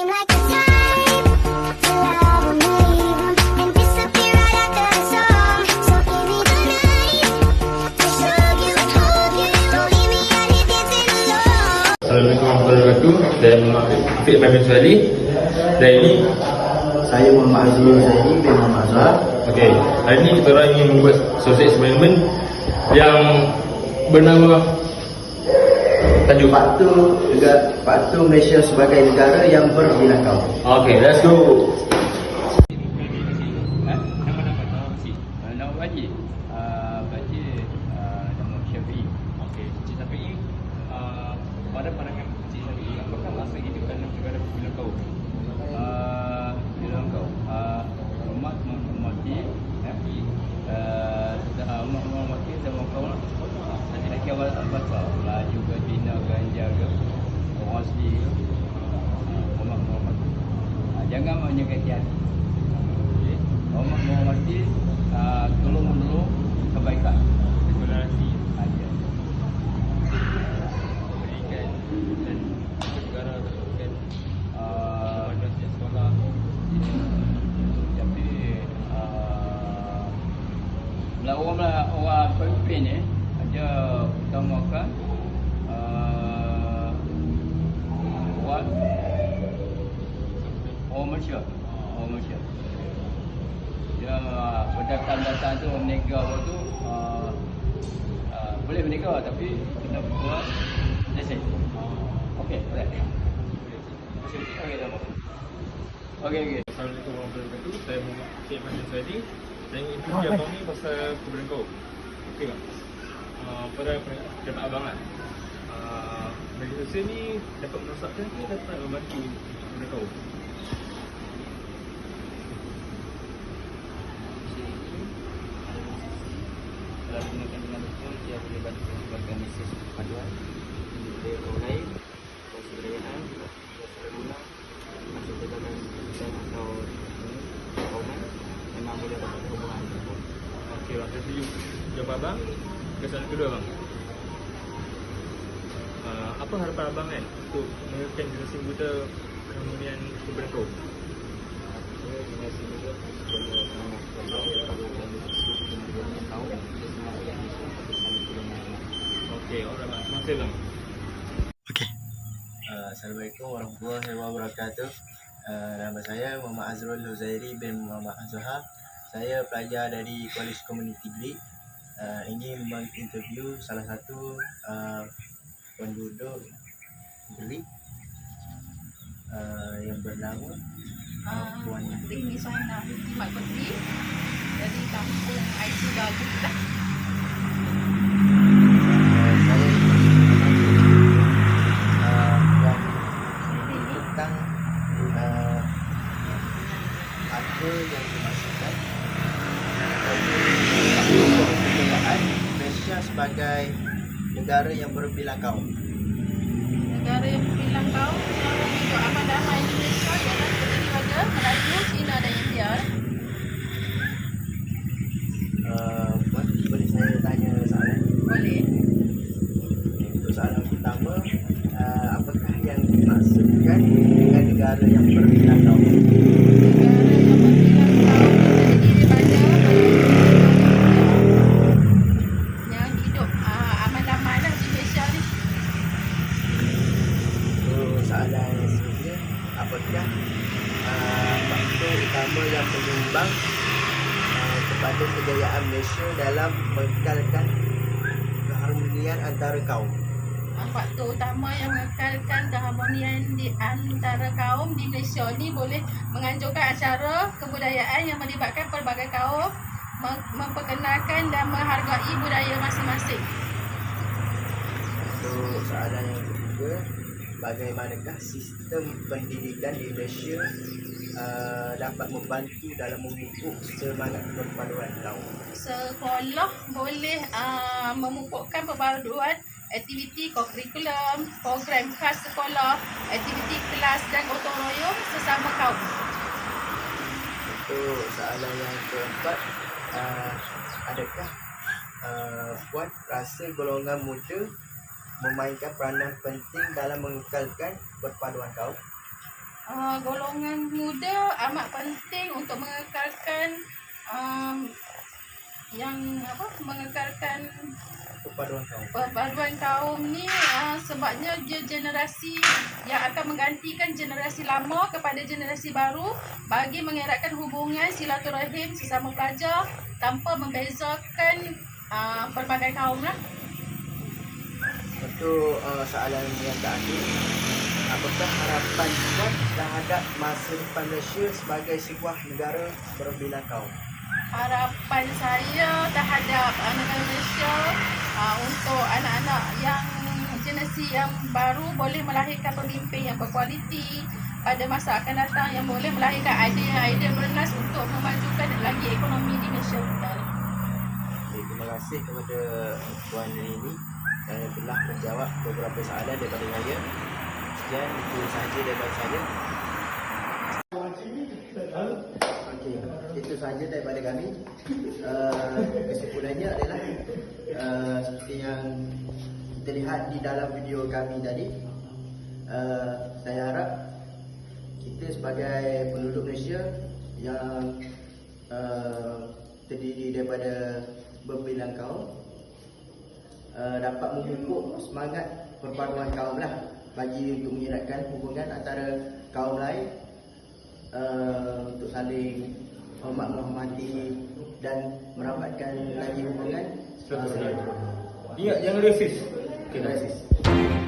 seem like the type to love 'em, leave 'em, and disappear right after the song. So give me the night to show you, hold you. Don't leave me out here dancing alone. Assalamualaikum warahmatullahi wabarakatuh Dan Mahmud ini Saya Muhammad Azrul Zaidi bin Muhammad Azhar. Okay Hari ini kita orang ingin membuat Sausage experiment Yang Bernama Tajuk Faktor juga faktor Malaysia sebagai negara yang berbilang kaum. Okay let's go Nama Baji uh, Baji uh, Nama Syafi'i Okey, Cik Syafi'i uh, Pada pandangan Cik Syafi'i Apakah masa kehidupan negara bila kau? Uh, bila kau uh, Umat menghormati eh, uh, uh, Umat menghormati sama kau lah Nanti nak kira awal tak pasal Melayu ke Cina ganja ke Orang asli ke uh, Umat menghormati uh, Jangan menyakiti hati Okey. Orang menghormati uh, tolong menolong kebaikan. Toleransi aja. Berikan dan negara berikan uh, sekolah. Tapi uh, Belah orang pemimpin ni ada utamakan uh, buat Malaysia. Orang Malaysia dia pendatang-datang tu menega apa tu uh, uh, boleh menega tapi kena buat lesen. Okey, boleh. Okey. Okey, okey. Assalamualaikum warahmatullahi wabarakatuh Saya Muhammad Afiq Mahmud Suhali Dan ingin interview abang ni pasal kebenaran kau Okay tak? Uh, pada pendapat abang lah uh, Media sosial ni dapat merosakkan ke dapat membantu kebenaran kau? Kalau gunakan dengan betul, dia boleh bantu sebagai mesej paduan Dia lain, kebudayaan, guna Masuk ke dalam dan atau kauman Memang boleh dapat hubungan Okay bang, saya setuju Jawab abang Kesan kedua bang uh, Apa harapan abang kan Untuk mengekalkan generasi muda Keharmonian kebenaran kau? Saya dengan sini juga Sebagai anak Kalau dia tahu dan dia tahu Dia semua yang bisa Kami boleh mengenal Okay, kasih bang Uh, Assalamualaikum warahmatullahi wabarakatuh. Uh, nama saya Muhammad Azrul Huzairi bin Muhammad Azhar. Saya pelajar dari College Community Degree. Uh, ingin menginterview salah satu uh, penduduk Grik uh, yang bernama uh, Puan Ini saya nak Mat Putri dari kampung IC Bagus lah. Negara yang berbilang kaum. Negara yang berbilang kaum yang membentuk aman damai Indonesia ialah terdiri pada Melayu, Cina dan India. Uh, Puan, boleh saya tanya soalan? Boleh. Untuk soalan pertama, uh, apakah yang dimaksudkan dengan negara yang berbilang kaum? Negara yang berbilang kaum terdiri pada yang hidup uh, aman damai lah di Malaysia ni. Untuk soalan seterusnya, apakah uh, faktor utama menyumbang uh, kepada kejayaan Malaysia dalam mengekalkan keharmonian antara kaum? Faktor utama yang mengekalkan keharmonian di antara kaum di Malaysia ni boleh menganjurkan acara kebudayaan yang melibatkan pelbagai kaum mem- memperkenalkan dan menghargai budaya masing-masing. Untuk soalan yang ketiga, bagaimanakah sistem pendidikan di Malaysia uh, dapat membantu dalam memupuk semangat perpaduan kaum? Sekolah boleh uh, memupukkan perpaduan aktiviti kurikulum, program khas sekolah, aktiviti kelas dan gotong royong sesama kaum. Untuk soalan yang keempat, uh, adakah uh, Puan rasa golongan muda memainkan peranan penting dalam mengekalkan perpaduan kaum? Uh, golongan muda amat penting untuk mengekalkan um, yang apa mengekalkan Perpaduan kaum. perpaduan kaum ni uh, sebabnya dia generasi yang akan menggantikan generasi lama kepada generasi baru bagi mengeratkan hubungan silaturahim sesama pelajar tanpa membezakan uh, pelbagai kaum lah. Untuk uh, soalan yang terakhir, apakah harapan Puan terhadap masa depan Malaysia sebagai sebuah negara berbilang kaum? harapan saya terhadap uh, negara Malaysia uh, untuk anak-anak yang generasi yang baru boleh melahirkan pemimpin yang berkualiti pada masa akan datang yang boleh melahirkan idea-idea bernas untuk memajukan lagi ekonomi di Malaysia. Okay, terima kasih kepada Puan Rini kerana telah menjawab beberapa soalan daripada saya. Sekian itu sahaja daripada saya. Okey, itu sahaja daripada kami. Uh, kesimpulannya adalah uh, seperti yang kita lihat di dalam video kami tadi. Uh, saya harap kita sebagai penduduk Malaysia yang uh, terdiri daripada berbilang kaum uh, dapat memupuk semangat perpaduan kaum lah bagi untuk mengeratkan hubungan antara kaum lain uh, untuk saling hormat menghormati dan merapatkan lagi hubungan uh, Ingat jangan resis. Terima kasih.